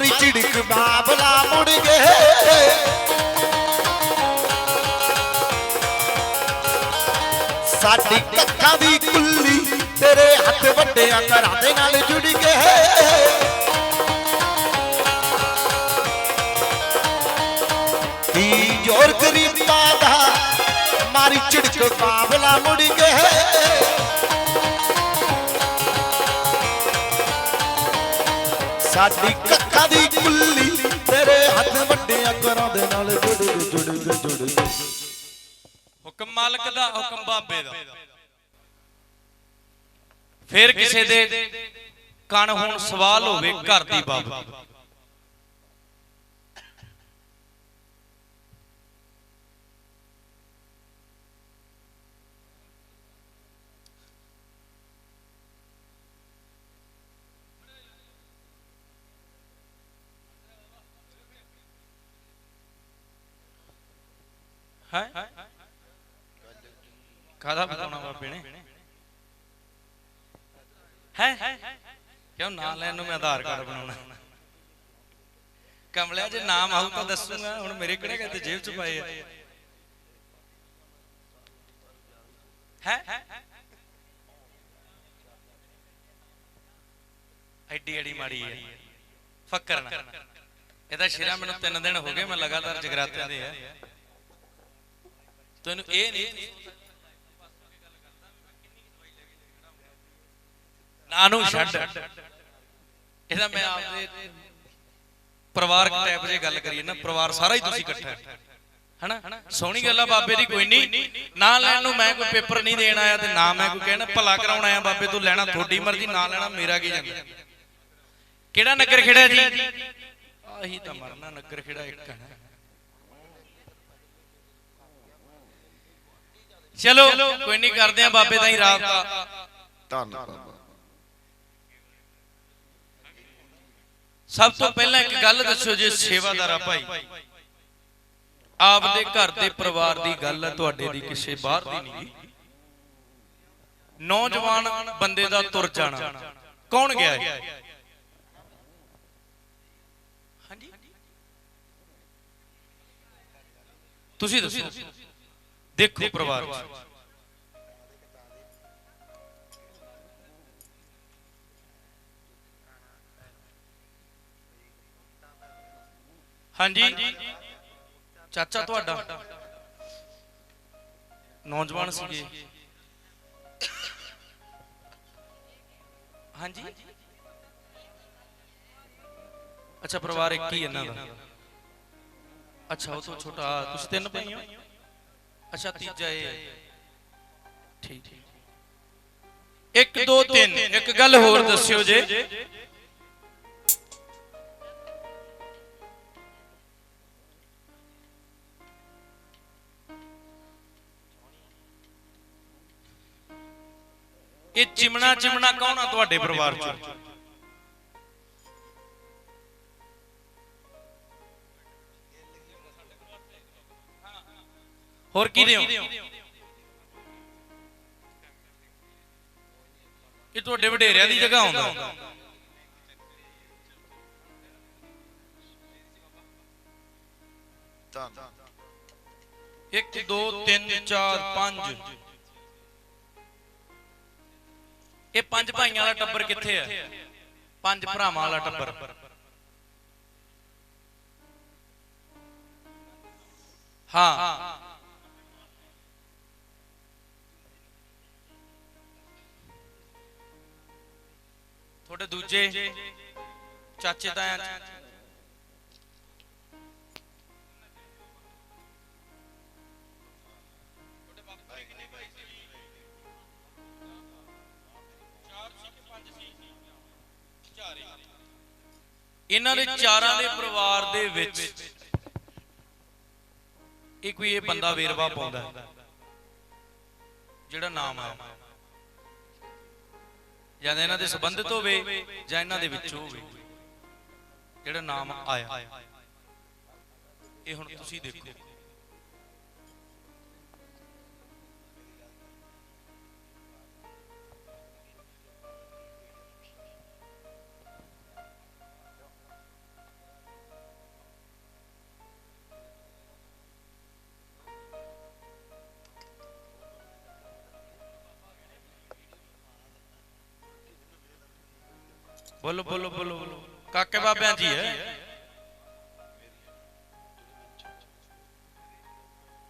ਮਾਰੀ ਝਿੜਕ ਬਾਬਲਾ ਮੁੜ ਗਏ। ਸਾਡੀ ਕੱਖਾਂ ਦੀ ਕੁੱਲੀ ਤੇਰੇ ਹੱਥ ਵੱਡਿਆਂ ਘਰਾਂ ਦੇ ਨਾਲ ਜੁੜ ਗਏ। ਕੀ ਜੋਰ ਗਰੀਬਾਂ ਦਾ, ਮਾਰੀ ਝਿੜਕ ਬਾਬਲਾ ਮੁੜ ਗਏ। ਸਾਡੀ ਕੱਖਾਂ ਦੀ ਕੁੱਲੀ ਤੇਰੇ ਹੱਥ ਵੱਡਿਆਂ ਘਰਾਂ ਦੇ ਨਾਲ ਜੁੜ ਜੁੜ ਜੁੜ ਹੁਕਮ ਮਾਲਕ ਦਾ ਹੁਕਮ ਬਾਬੇ ਦਾ। ਫੇਰ ਕਿਸੇ ਦੇ ਕਣ ਹੋਣ ਸਵਾਲ ਹੋਵੇ ਘਰ ਦੀ ਬਾਬਤ। ਹੈ? ਕਾਦਾ ਬਤਾਉਣਾ ਬਾਬੇ ਨੇ? ਹੈ? ਕਿਉਂ ਨਾਂ ਲੈਣ ਨੂੰ ਮੈਂ ਆਧਾਰ ਕਾਰਡ ਬਣਾਉਣਾ? ਕਮਲਿਆ, ਜੇ ਨਾਮ ਆਊ ਤਾਂ ਦੱਸੂਗਾ, ਹੁਣ ਮੇਰੇ ਕਿਹੜੇ ਕਿਤੇ ਜੇਬ ਚ ਪਾਏ ਆ? ਹੈ? ਐਡੀ ਐਡੀ ਮਾੜੀ ਹੈ ਫੱਕਰ ਨਾ। ਇਹਦਾ ਸ਼ਿਰਾ, ਮੈਨੂੰ ਤਿੰਨ ਦਿਨ ਹੋ ਗਏ, ਮੈਂ ਲਗਾਤਾਰ ਜਗਰਾਤਿਆਂ ਦੇ ਆ। ਤੈਨੂੰ ਇਹ ਨਹੀਂ ਨਾ ਨੂੰ ਛੱਡ। ਇਹਦਾ ਮੈਂ ਆਪਦੇ ਪਰਿਵਾਰਕ ਟਾਈਪ ਜੇ ਗੱਲ ਕਰੀਏ ਨਾ ਪਰਿਵਾਰ ਸਾਰਾ ਹੀ ਤੁਸੀਂ ਇਕੱਠਾ ਹੈ। ਹਨਾ? ਸੋਹਣੀ ਗੱਲ ਆ ਬਾਬੇ ਦੀ ਕੋਈ ਨਹੀਂ। ਨਾ ਲੈਣ ਨੂੰ ਮੈਂ ਕੋਈ ਪੇਪਰ ਨਹੀਂ ਦੇਣ ਆਇਆ ਤੇ ਨਾ ਮੈਂ ਕੋਈ ਕਹਿਣਾ ਭਲਾ ਕਰਾਉਣ ਆਇਆ ਬਾਬੇ ਤੋਂ ਲੈਣਾ ਤੁਹਾਡੀ ਮਰਜ਼ੀ ਨਾ ਲੈਣਾ ਮੇਰਾ ਕੀ ਜਾਂਦਾ? ਕਿਹੜਾ ਨਗਰ ਖੇੜਾ ਜੀ? ਆਹੀ ਤਾਂ ਮਰਨਾ ਨਗਰ ਖੇੜਾ ਇੱਕ ਹੈ ਚਲੋ ਕੋਈ ਨਹੀਂ ਕਰਦੇ ਆ ਬਾਬੇ ਦਾ। ਹੀ ਰਾਬਤਾ ਧੰਨਵਾਦ ਸਭ ਤੋਂ ਪਹਿਲਾਂ ਇੱਕ ਗੱਲ ਦੱਸੋ ਜੇ ਸੇਵਾਦਾਰਾ ਭਾਈ ਆਪਦੇ ਘਰ ਦੇ ਪਰਿਵਾਰ ਦੀ ਗੱਲ ਹੈ ਤੁਹਾਡੇ ਦੀ ਕਿਸੇ ਬਾਹਰ ਦੀ ਨਹੀਂ। ਨੌਜਵਾਨ ਬੰਦੇ ਦਾ ਤੁਰ ਜਾਣਾ। ਕੌਣ ਗਿਆ ਹੈ ਹਾਂਜੀ। ਤੁਸੀਂ ਦੱਸੋ। ਦੇਖੋ ਪਰਿਵਾਰ ਹਾਂਜੀ। ਚਾਚਾ ਤੁਹਾਡਾ? ਨੌਜਵਾਨ ਸੀਗੇ। ਹਾਂਜੀ। ਅੱਛਾ ਪਰਿਵਾਰ ਇੱਕ ਹੀ ਇਹਨਾਂ ਦਾ। ਅੱਛਾ ਉਹ ਤੋਂ ਛੋਟਾ ਤੁਸੀਂ ਤਿੰਨ ਭਾਈ ਹੋ। ਅੱਛਾ ਤੀਜਾ ਇਹ। ਠੀਕ 1 2 3 ਇੱਕ ਗੱਲ ਹੋਰ ਦੱਸਿਓ ਜੇ। ਇਹ ਚਿਮਣਾ ਚਿਮਣਾ ਕੌਣ ਆ ਤੁਹਾਡੇ ਪਰਿਵਾਰ ਚ? ਹੋਰ ਕੀ ਦਿਓ? ਇਹ ਤੁਹਾਡੇ ਵਡੇਰਿਆਂ ਦੀ ਜਗ੍ਹਾ ਆਉਂਦਾ। ਧੰਨਵਾਦ 1 2 3 4 5 ਇਹ ਪੰਜ ਭਾਈਆਂ ਦਾ ਟੱਬਰ ਕਿੱਥੇ ਹੈ ਪੰਜ ਭਰਾਵਾਂ ਵਾਲਾ ਟੱਬਰ। ਹਾਂ। ਦੂਜੇ ਚਾਚੇ ਤਾਇਆ ਇਹਨਾਂ ਦੇ ਚਾਰਾਂ ਦੇ ਪਰਿਵਾਰ ਦੇ ਵਿੱਚ ਇਹ ਕੋਈ ਇਹ ਬੰਦਾ ਵੇਰਵਾ ਪਾਉਂਦਾ ਹੈ, ਜਿਹੜਾ ਨਾਮ ਹੈ। ਜਾਂ ਤਾਂ ਇਹਨਾਂ ਦੇ ਸੰਬੰਧਿਤ ਹੋਵੇ ਜਾਂ ਇਹਨਾਂ ਦੇ ਵਿੱਚੋਂ ਹੋਵੇ। ਜਿਹੜਾ ਨਾਮ ਆਇਆ, ਇਹ ਹੁਣ ਤੁਸੀਂ ਦੇਖੋ। ਬੋਲੋ ਬੋਲੋ ਬੋਲੋ। ਬੋਲੋ ਕਾਕੇ ਬਾਬਿਆਂ ਦੀ ਹੈ।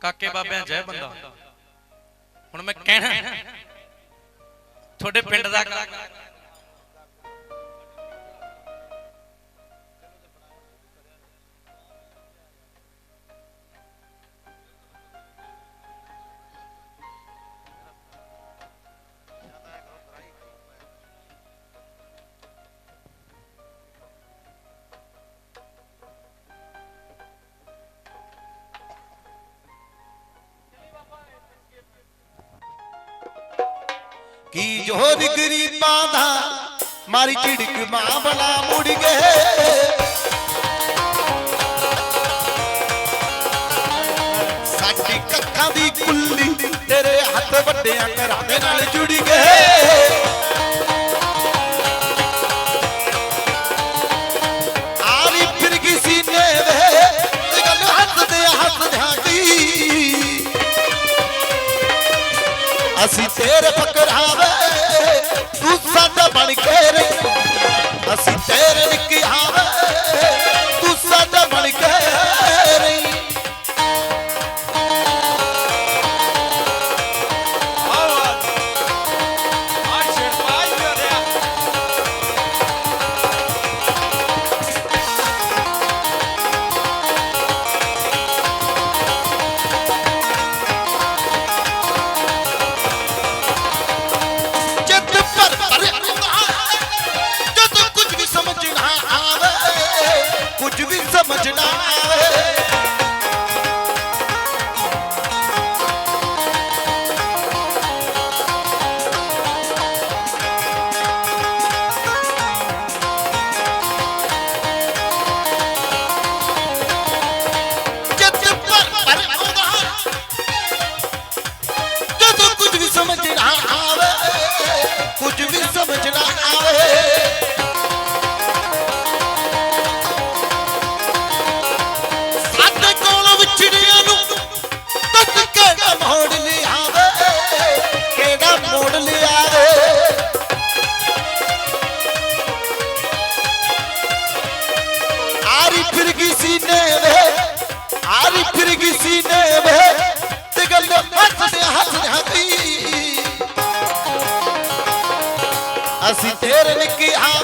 ਕਾਕੇ ਬਾਬਿਆਂ ਚ ਬੰਦਾ। ਹੁਣ ਮੈਂ ਕਹਿਣਾ ਤੁਹਾਡੇ ਪਿੰਡ ਦਾ ਕੀ ਜੋਰ ਗਰੀਬਾਂ ਦਾ ਮਾਰੀ ਝਿੜਕ ਮਾਂ ਬਲਾ ਮੁੜ ਗਏ। ਸਾਡੀ ਕੱਖਾਂ ਦੀ ਕੁੱਲੀ ਤੇਰੇ ਹੱਥ ਵੱਡਿਆਂ ਘਰਾਂ ਦੇ ਨਾਲ ਜੁੜ ਗਏ। ਤੇਰੇ ਤੂੰ ਸਾਡਾ ਬਣ ਕੇ ਰਹੀ। ਅਸੀਂ ਤੇਰੇ ਤੇਰੇ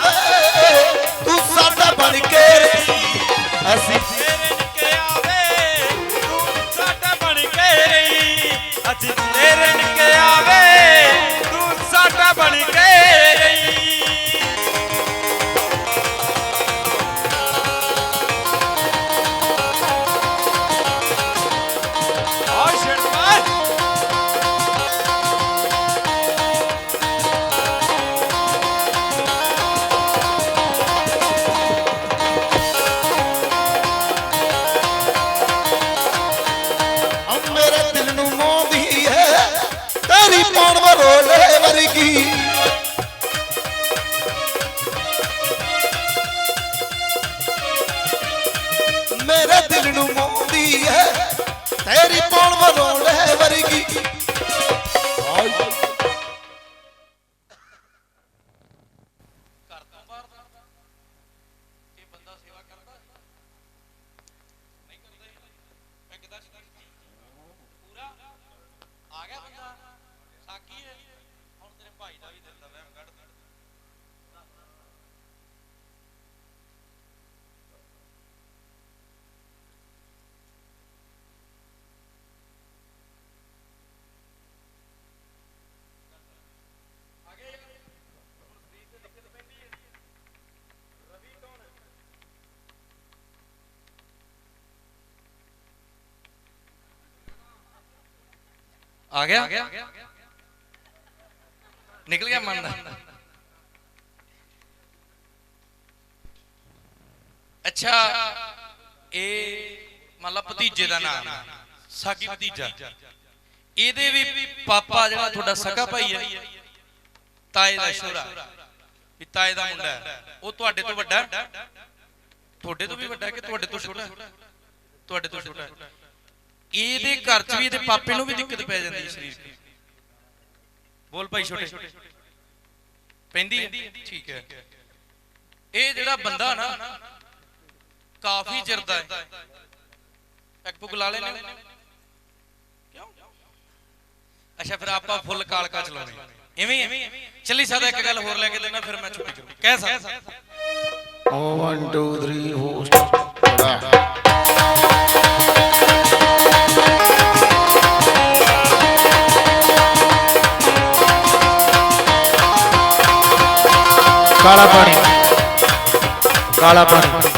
ਆ ਗਿਆ? ਨਿਕਲ ਗਿਆ ਮਨ। ਦਾ ਅੱਛਾ, ਇਹ ਮੰਨ ਭਤੀਜੇ ਦਾ ਨਾਮ, ਸਾਗੀ ਭਤੀਜਾ। ਇਹਦੇ ਵੀ ਪਾਪਾ ਜਿਹੜਾ ਤੁਹਾਡਾ ਸਕਾ ਭਾਈ ਹੈ, ਤਾਏ ਦਾ ਸ਼ੋਰਾ ਵੀ ਤਾਏ ਦਾ ਮੁੰਡਾ ਹੈ। ਉਹ ਤੁਹਾਡੇ ਤੋਂ ਵੱਡਾ ਤੁਹਾਡੇ ਤੋਂ ਵੀ ਵੱਡਾ ਕਿ ਤੁਹਾਡੇ ਤੋਂ ਛੋਟਾ ਤੁਹਾਡੇ ਤੋਂ ਛੋਟਾ ਹੈ। ਇਹਦੇ ਘਰ 'ਚ ਵੀ ਇਹਦੇ ਪਾਪੇ ਨੂੰ ਵੀ ਦਿੱਕਤ ਪੈ ਜਾਂਦੀ ਹੈ ਸਰੀਰ ਦੀ ਬੋਲ ਭਾਈ ਛੋਟੇ। ਪੈਂਦੀ ਠੀਕ ਹੈ। ਇਹ ਜਿਹੜਾ ਬੰਦਾ ਨਾ ਕਾਫੀ ਚਿਰ ਹੈ। ਇੱਕ ਬੁਕ ਲਾ ਲੈਣੇ ਕਿਉਂ? ਅੱਛਾ ਫਿਰ ਆਪਾਂ ਫੁੱਲ ਕਾਲਕਾ ਚਲਾਉਣੇ ਇਵੇਂ ਹੀ ਚੱਲੀ ਸਾਦਾ ਇੱਕ ਗੱਲ ਹੋਰ ਲੈ ਕੇ ਦੇਣਾ ਫਿਰ ਮੈਂ ਛੁੱਟੀ ਕਰੂੰ। ਕਹਿ ਸਕਦਾ 1 2 3 4 காலாபாணி. காலாபாணி.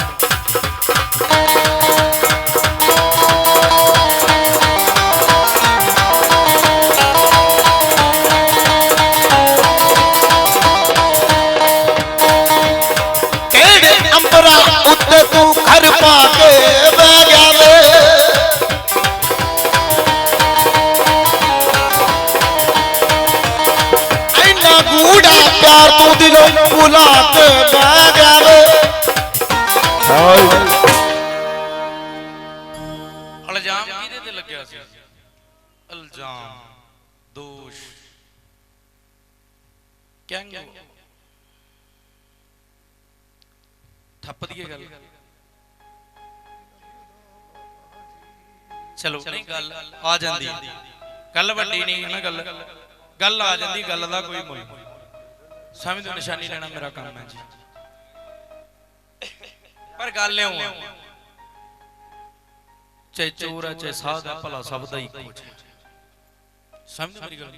ਭੁਲਾ ਕੇ ਬਹਿ ਗਿਆ ਵੇ। ਇਲਜ਼ਾਮ ਕਿਹਦੇ ਤੇ ਲੱਗਿਆ ਸੀ? ਇਲਜ਼ਾਮ ਦੋਸ਼। ਕਿੰਗ। ਠੱਪ ਦੀ ਗੱਲ। ਚਲੋ ਨਹੀਂ ਗੱਲ ਆ ਜਾਂਦੀ। ਗੱਲ ਵੱਡੀ ਨਹੀਂ ਨਾ ਗੱਲ। ਗੱਲ ਆ ਜਾਂਦੀ ਗੱਲ ਦਾ ਕੋਈ ਮੁੱਲ। ਨਹੀਂ ਸਮਝ ਤੋਂ ਨਿਸ਼ਾਨੀ ਲੈਣਾ ਮੇਰਾ ਕੰਮ ਹੈ ਜੀ। ਪਰ ਗੱਲ ਇਉਂ ਆ ਚਾਹੇ ਚੋਰ ਹੈ ਚਾਹੇ ਸਾਧ ਭਲਾ ਸਭ ਦਾ ਇੱਕੋ ਹੈ ਸਮਝ ਮੇਰੀ ਗੱਲ।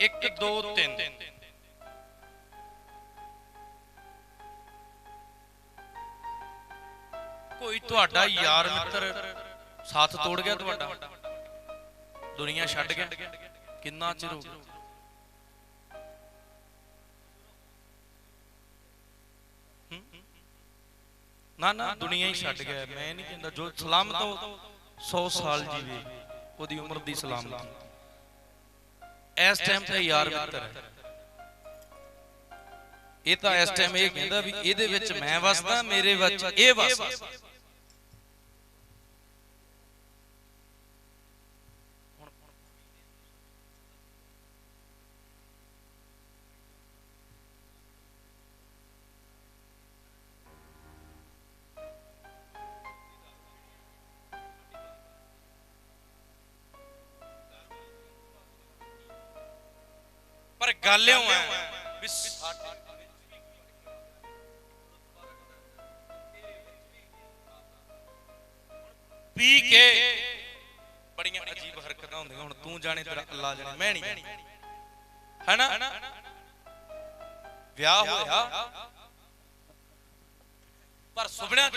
1 2 3 ਕੋਈ ਤੁਹਾਡਾ ਯਾਰ ਮਿੱਤਰ ਸਾਥ ਤੋੜ ਗਿਆ ਤੁਹਾਡਾ? ਦੁਨੀਆ ਛੱਡ ਗਿਆ? ਕਿੰਨਾ ਚਿਰ ਹੋ ਗਿਆ? ਨਾ ਨਾ ਦੁਨੀਆ ਹੀ ਛੱਡ ਗਿਆ। ਮੈਂ ਨਹੀਂ ਕਹਿੰਦਾ ਜੋ ਸਲਾਮਤ ਹੋ 100 ਸਾਲ ਜੀਵੇ ਉਹਦੀ ਉਮਰ ਦੀ ਸਲਾਮਤੀ। ਇਸ ਟਾਈਮ ਤੇ ਯਾਰ ਮਿੱਤਰ। ਹੈ ਇਹ ਤਾਂ ਇਸ ਟਾਈਮ ਇਹ ਕਹਿੰਦਾ ਵੀ ਇਹਦੇ ਵਿੱਚ ਮੈਂ ਵਸਦਾ ਮੇਰੇ ਵਿੱਚ ਇਹ ਵਸਦਾ ਗੱਲ ਇਉਂ ਹੈ ਵੀ ਪੀ ਕੇ ਬੜੀਆਂ ਅਜੀਬ ਹਰਕਤਾਂ ਹੁੰਦੀਆਂ। ਹੁਣ ਤੂੰ ਜਾਣੇ, ਤੇਰਾ ਅੱਲਾ ਜਾਣੇ, ਮੈਂ ਨਹੀਂ ਹੈਨਾ? ਵਿਆਹ ਹੋਇਆ। ਪਰ ਸੁਪਨਿਆਂ ਚ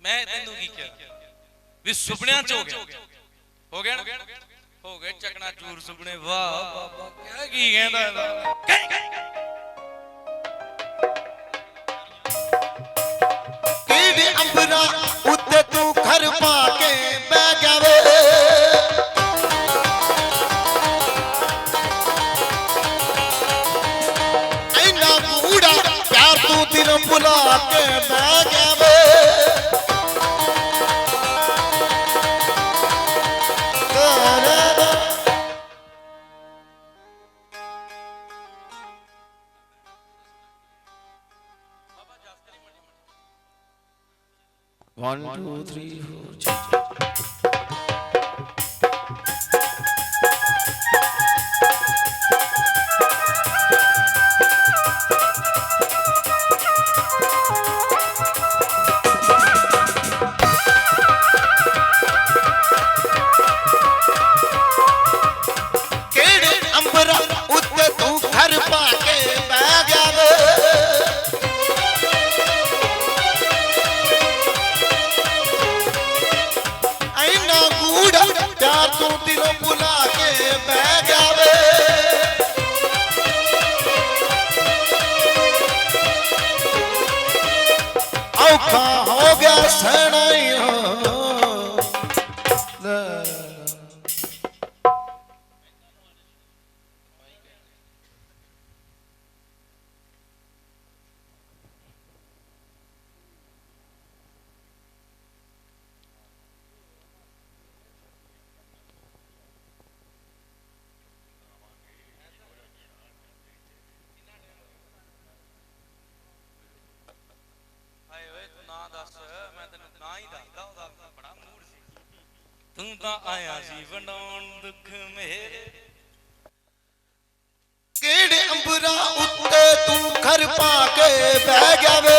ਮੈਂ ਤੈਨੂੰ ਕੀ ਕਿਹਾ? ਵੀ ਸੁਪਨਿਆਂ ਚ ਹੋ ਗਿਆ। ਹੋ ਗਿਆ ਹੋ ਗਏ ਚਕਨਾ ਚੂਰ ਸੁਪਨੇ, ਵਾਹ ਬਾਬਾ ਕਿਹਾ ਕੀ ਕਹਿੰਦਾ ਇਹਦਾ? ਕਿਹੜੇ ਅੰਬਰਾਂ ਉੱਤੇ ਤੂੰ ਘਰ ਪਾ ਕੇ ਬਹਿ ਗਿਆ ਵੇ। ਇੰਨਾ ਗੂੜਾ ਪਿਆਰ ਤੂੰ ਦਿਲ ਭੁਲਾ ਕੇ ਬਹਿ ਗਿਆ ਦੱਸ ਮੈਂ ਤੈਨੂੰ ਨਾ ਹੀ ਦੱਸਦਾ ਉਹਦਾ ਤੂੰ ਤਾਂ ਆਇਆ ਸੀ ਵੰਡਾਉਣ ਦੁੱਖ ਮੇਰੇ। ਕਿਹੜੇ ਅੰਬਰਾਂ ਉੱਤੇ ਤੂੰ ਘਰ ਪਾ ਕੇ ਬਹਿ ਗਿਆ ਵੇ?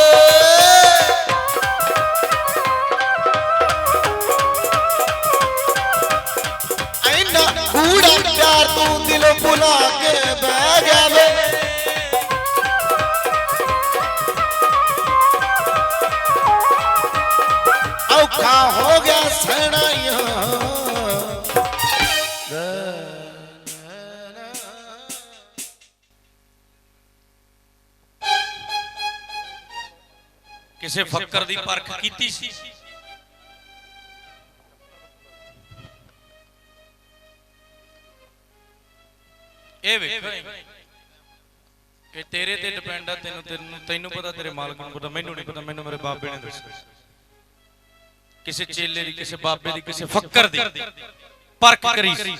ਐਨਾ ਕੂੜਾ ਪਿਆਰ ਤੂੰ ਦਿਲੋਂ ਭੁਲਾ ਕੇ ਬਹਿ ਔਖਾ ਹੋ ਗਿਆ ਸਹਿਣਾਈਆਂ। ਕਿਸੇ ਫੱਕਰ ਦੀ ਪਰਖ ਕੀਤੀ ਸੀ? ਇਹ ਵੇਖ। ਇਹ ਤੇਰੇ ਤੇ ਡਿਪੈਂਡ ਆ, ਤੈਨੂੰ ਤੈਨੂੰ ਤੈਨੂੰ ਪਤਾ ਤੇਰੇ ਮਾਲਕ ਨੂੰ ਪਤਾ, ਮੈਨੂੰ ਨਹੀਂ ਪਤਾ, ਮੈਨੂੰ ਮੇਰੇ ਬਾਬੇ ਨੇ ਦੱਸਿਆ। ਕਿਸੇ ਚੇਲੇ ਦੀ, ਕਿਸੇ ਬਾਬੇ ਦੀ, ਕਿਸੇ ਫੱਕਰ ਦੀ ਪਰਖ ਕਰੀ ਸੀ।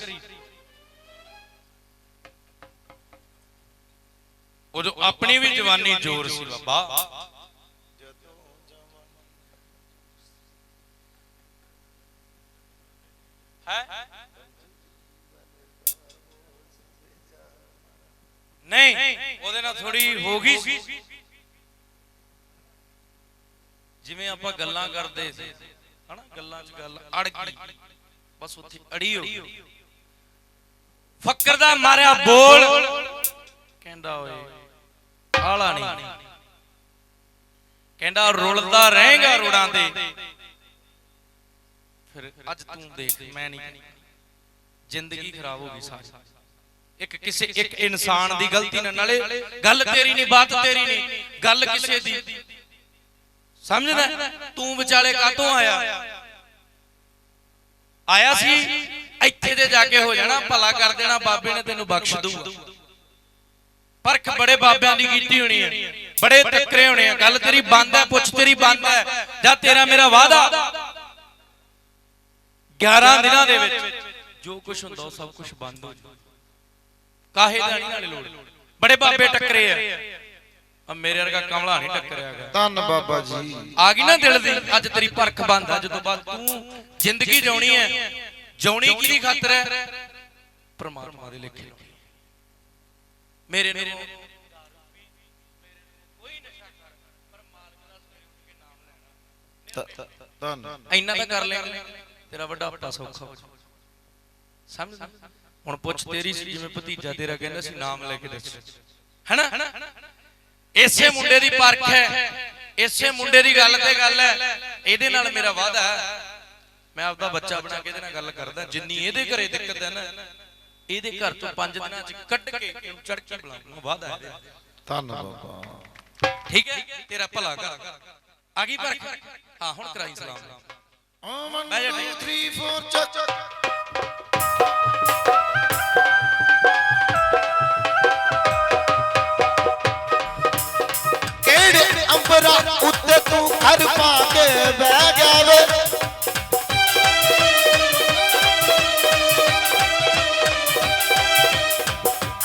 ਉਦੋਂ ਆਪਣੀ ਵੀ ਜਵਾਨੀ ਜ਼ੋਰ ਸੀ ਬਾਬਾ। ਹੈ? ਨਹੀਂ, ਉਹਦੇ ਨਾਲ ਥੋੜੀ ਹੋ ਗਈ ਸੀ। ਜਿਵੇਂ ਆਪਾਂ ਗੱਲਾਂ ਕਰਦੇ ਸੀ। ਹਨਾ, ਗੱਲਾਂ 'ਚ ਗੱਲ ਅੜ ਗਈ। ਬਸ ਉੱਥੇ ਅੜੀ ਹੋ ਗਈ। ਫੱਕਰ ਦਾ ਮਾਰਿਆ ਬੋਲ। ਕਹਿੰਦਾ ਓਏ, ਆਲਾ ਨਹੀਂ ਕਹਿੰਦਾ ਰੁਲਦਾ ਰਹੇਗਾ ਰੋੜਾਂ ਤੇ। ਫਿਰ ਅੱਜ ਤੂੰ ਦੇਖ, ਮੈਂ ਨਹੀਂ ਜ਼ਿੰਦਗੀ ਖਰਾਬ ਹੋ ਗਈ ਸਾਰੀ। ਇੱਕ ਕਿਸੇ, ਇੱਕ ਇਨਸਾਨ ਦੀ ਗਲਤੀ ਨਾਲ ਨਾਲੇ, ਗੱਲ ਤੇਰੀ ਨਹੀਂ ਬਾਤ ਤੇਰੀ ਨਹੀਂ ਗੱਲ ਕਿਸੇ ਦੀ। ਸਮਝਦਾ ਤੂੰ ਵਿਚਾਲੇ ਕਾਤੋਂ ਆਇਆ? ਆਇਆ ਸੀ? ਇੱਥੇ ਤੇ ਜਾ ਕੇ ਹੋ ਜਾਣਾ, ਭਲਾ ਕਰ ਦੇਣਾ, ਬਾਬੇ ਨੇ ਤੈਨੂੰ ਬਖਸ਼ ਦੂਗਾ ਪਰਖ ਬੜੇ ਬਾਬਿਆਂ ਦੀ ਕੀਤੀ ਹੋਣੀ ਹੈ। ਬੜੇ ਟੱਕਰੇ ਹੋਣੇ ਆ। ਗੱਲ ਤੇਰੀ ਬੰਦ ਹੈ, ਪੁੱਛ ਤੇਰੀ ਬੰਦ ਹੈ। ਜਾਂ ਤੇਰਾ ਮੇਰਾ ਵਾਦਾ 11 ਦਿਨਾਂ ਦੇ ਵਿੱਚ ਜੋ ਕੁਝ ਹੁੰਦਾ ਸਭ ਕੁਝ ਬੰਦ ਹੋ ਜਾਊ। ਕਾਹੇ ਦਾ ਨਹੀਂ ਲੋੜ? ਬੜੇ ਬਾਬੇ ਟੱਕਰੇ ਆ। ਆ ਮੇਰੇ ਵਰਗਾ ਕਮਲਾ ਨਹੀਂ ਟੱਕਰਿਆ ਗਿਆ ਧੰਨ ਬਾਬਾ ਜੀ। ਆ ਗਈ ਨਾ ਦਿਲ ਦੀ ਅੱਜ ਤੇਰੀ ਪਰਖ ਬੰਦ ਆ ਜਦੋਂ ਬਾਅਦ ਤੂੰ ਜ਼ਿੰਦਗੀ ਜਿਉਣੀ ਹੈ ਜਿਉਣੀ ਕਿਹਦੀ ਖਾਤਰ ਹੈ? ਪ੍ਰਮਾਤਮਾ ਦੇ ਲਿਖੇ ਮੇਰੇ ਨੂੰ। ਧੰਨ। ਇੰਨਾ ਤਾਂ ਕਰ ਲਿਆ ਤੇਰਾ ਵੱਡਾ ਹੱਟਾ ਸੌਖਾ ਹੋ। ਸਮਝ? ਹੁਣ ਪੁੱਛ ਤੇਰੀ ਜਿਵੇਂ ਭਤੀਜਾ ਤੇਰਾ ਕਹਿੰਦਾ ਸੀ ਨਾਮ ਲੈ ਕੇ ਦੱਸ। ਹੈਨਾ? ਇਸੇ ਮੁੰਡੇ ਦੀ ਪਰਖ ਹੈ। ਇਸੇ ਮੁੰਡੇ ਦੀ ਗੱਲ ਤੇ ਗੱਲ ਹੈ। ਇਹਦੇ ਨਾਲ ਮੇਰਾ ਵਾਅਦਾ ਹੈ। ਮੈਂ ਆਪਦਾ ਬੱਚਾ ਬਣਾ ਕੇ ਇਹਦੇ ਨਾਲ ਗੱਲ ਕਰਦਾ। ਜਿੰਨੀ ਇਹਦੇ ਘਰੇ ਦਿੱਕਤ ਹੈ ਨਾ ਇਹਦੇ ਘਰ ਤੋਂ 5 ਦਿਨਾਂ ਚ ਕੱਢ ਕੇ ਇਹਨੂੰ ਚੜ ਕੇ ਬੁਲਾਉਂਗਾ ਵਾਅਦਾ ਹੈ। ਧੰਨ ਬਾਬਾ ਠੀਕ ਹੈ? ਤੇਰਾ ਭਲਾ ਕਰ। ਆ ਗਈ ਪਰਖ। ਹਾਂ ਹੁਣ ਕਰਾਈ ਸਲਾਮ। ਜਾ 1 2 3 4 ਚੱਕ। ਕਿਹੜੇ ਉੱਤੇ ਤੂੰ ਘਰ ਪਾ ਕੇ ਬਹਿ ਗਿਆ ਵੇ।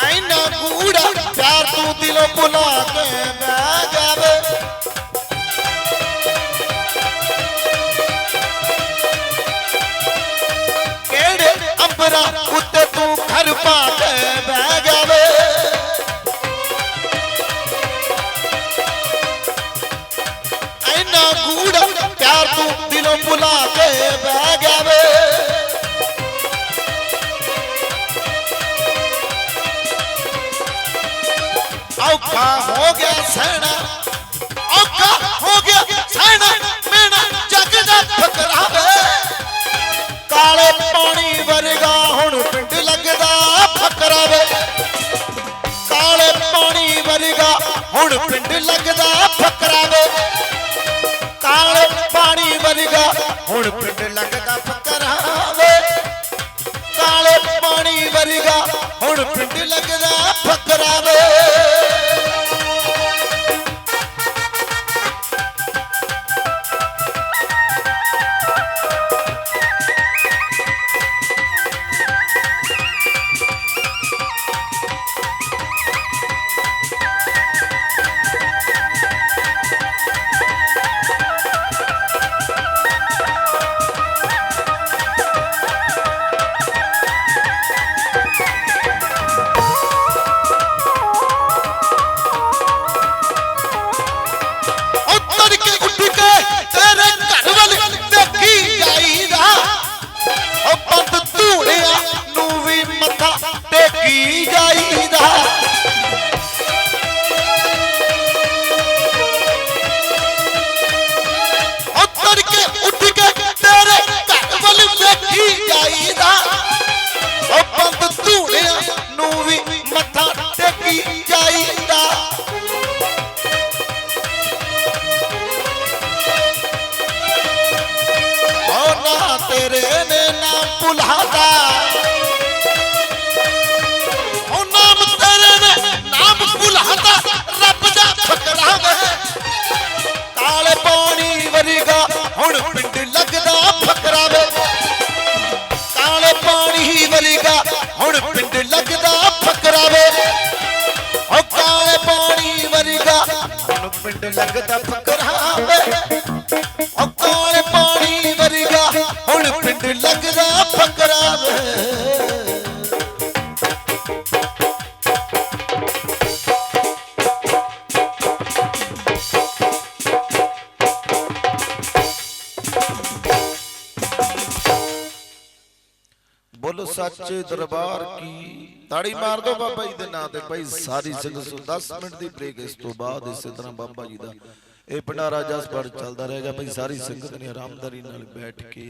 ਐਨਾ ਕੂੜਾ ਪਿਆਰ ਤੂੰ ਦਿਲੋਂ ਭੁਲਾ ਕੇ ਬਹਿ ਗਿਆ ਵੇ। ਕਿਹੜੇ ਅੰਬਰਾਂ ਉੱਤੇ ਤੂੰ ਘਰ ਪਾ ਕੇ ਔਖਾ ਹੋ ਗਿਆ ਸਹਿਣਾ ਔਖਾ ਹੋ ਗਿਆ ਸਹਿਣਾ ਮੇਣਾ ਜੱਗ ਦਾ ਫਕਰਾਵੇ ਕਾਲੇ ਪਾਣੀ ਵਰਗਾ ਹੁਣ ਪਿੰਡ ਲੱਗਦਾ ਫਕਰਾਵੇ ਕਾਲੇ ਪਾਣੀ ਵਰਗਾ ਹੁਣ ਪਿੰਡ ਲੱਗਦਾ ਫਕਰਾ ਵੇ। ਕਾਲੇ ਪਾਣੀ ਵਰਗਾ ਹੁਣ ਪਿੰਡ ਲੱਗਦਾ ਫਕਰਾਵੇ ਕਾਲੇ ਪਾਣੀ ਵਰਗਾ ਹੁਣ ਪਿੰਡ ਲੱਗਦਾ ਹੁਣ ਲੱਗਦਾ ਫਕਰਾ ਵੇ ਉਹ ਕਾਲੇ ਪਾਣੀ ਵਰਗਾ, ਹੁਣ ਪਿੰਡ ਲੱਗਦਾ ਫਕਰਾ ਵੇ ਬੋਲੋ ਸੱਚੇ ਦਰਬਾਰ ਤਾੜੀ ਮਾਰ ਦੋ ਬਾਬਾ ਜੀ ਦੇ ਨਾਂ ਤੇ ਭਾਈ ਸਾਰੀ ਸਿੰਘ ਸੋ 10 ਮਿੰਟ ਦੀ ਬ੍ਰੇਕ ਇਸ ਤੋਂ ਬਾਅਦ ਇਸੇ ਤਰ੍ਹਾਂ ਬਾਬਾ ਜੀ ਦਾ ਇਹ ਭੰਡਾਰਾ ਜਸਪੜ ਚੱਲਦਾ ਰਹੇਗਾ ਭਾਈ ਸਾਰੀ ਸੰਗਤ ਨੇ ਆਰਾਮਦਾਰੀ ਨਾਲ ਬੈਠ ਕੇ